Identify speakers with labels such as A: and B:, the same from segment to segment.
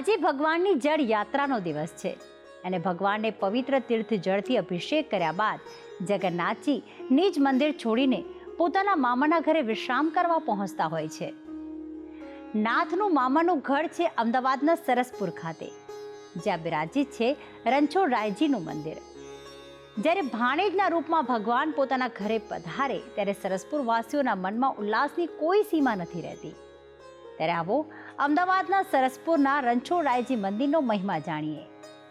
A: આજે ભગવાનની જળ યાત્રાનો દિવસ છે. અને ભગવાનને પવિત્ર તીર્થ જળથી અભિષેક કર્યા બાદ જગન્નાથજી નિજ મંદિર છોડીને પોતાના મામાના ઘરે વિશ્રામ કરવા પહોંચતા હોય છે. નાથનું મામાનું ઘર છે અમદાવાદના સરસપુર ખાતે, જ્યાં બિરાજિત છે રણછોડ રાયજીનું મંદિર. જ્યારે ભાણેજના રૂપમાં ભગવાન પોતાના ઘરે પધારે, ત્યારે સરસપુર વાસીઓના મનમાં ઉલ્લાસની કોઈ સીમા નથી રહેતી. ત્યારે આવો અમદાવાદના સરસપુરના રણછોડરાયજી મંદિરનો મહિમા જાણીએ,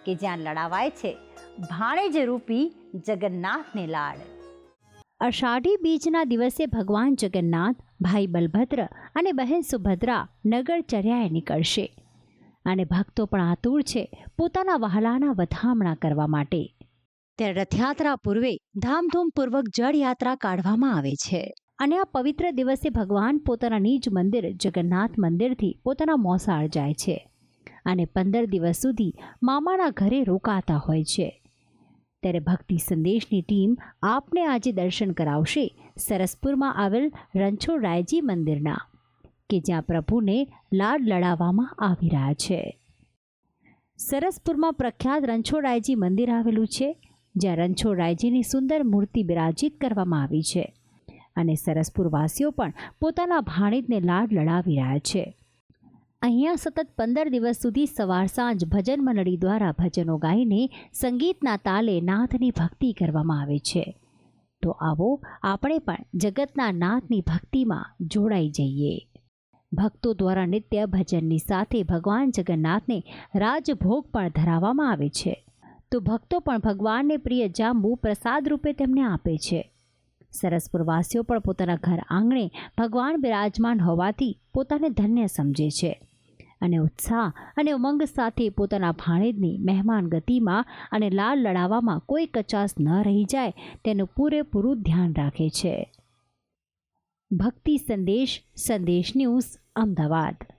A: કે જ્યાં લડાવાય છે ભાણેજ રૂપી જગન્નાથને લાડ. અષાઢી બીજના દિવસે ભગવાન જગન્નાથ, ભાઈ બલભદ્ર અને બહેન સુભદ્રા નગર ચર્યાએ નીકળશે અને ભક્તો પણ આતુર છે પોતાના વહાલાના વધામણા કરવા માટે. ત્યારે રથયાત્રા પૂર્વે ધામધૂમપૂર્વક જળયાત્રા કાઢવામાં આવે છે. અને આ પવિત્ર દિવસે ભગવાન પોતાના નિજ મંદિર, જગન્નાથ મંદિરથી પોતાના મોસાળ જાય છે અને પંદર દિવસ સુધી મામાના ઘરે રોકાતા હોય છે. ત્યારે ભક્તિ સંદેશની ટીમ આપને આજે દર્શન કરાવશે સરસપુરમાં આવેલ રણછોડરાયજી મંદિરના, કે જ્યાં પ્રભુને લાડ લડાવવામાં આવી રહ્યા છે. સરસપુરમાં પ્રખ્યાત રણછોડરાયજી મંદિર આવેલું છે, જ્યાં રણછોડરાયજીની સુંદર મૂર્તિ બિરાજિત કરવામાં આવી છે. અને સરસપુરવાસીઓ પણ પોતાના ભાણેજને લાડ લડાવી રહ્યા છે. અહીંયા સતત પંદર દિવસ સુધી સવાર સાંજ ભજન મંડળી દ્વારા ભજનો ગાઈને સંગીતના તાલે નાથની ભક્તિ કરવામાં આવે છે. તો આવો આપણે પણ જગતના નાથની ભક્તિમાં જોડાઈ જઈએ. ભક્તો દ્વારા નિત્ય ભજનની સાથે ભગવાન જગન્નાથને રાજભોગ પણ ધરાવવામાં આવે છે. તો ભક્તો પણ ભગવાનને પ્રિય જાંબુ પ્રસાદ રૂપે તેમને આપે છે. સરસપુર વાસીઓ પણ પોતાના ઘર આંગણે ભગવાન બિરાજમાન હોવાથી પોતાને ધન્ય સમજે છે. અને ઉત્સાહ અને ઉમંગ સાથે પોતાના ભાણેજની મહેમાન ગતિમાં અને લાલ લડાવવામાં કોઈ કચાસ ન રહી જાય તેનું પૂરેપૂરું ધ્યાન રાખે છે. ભક્તિ સંદેશ સંદેશ ન્યૂઝ, અમદાવાદ.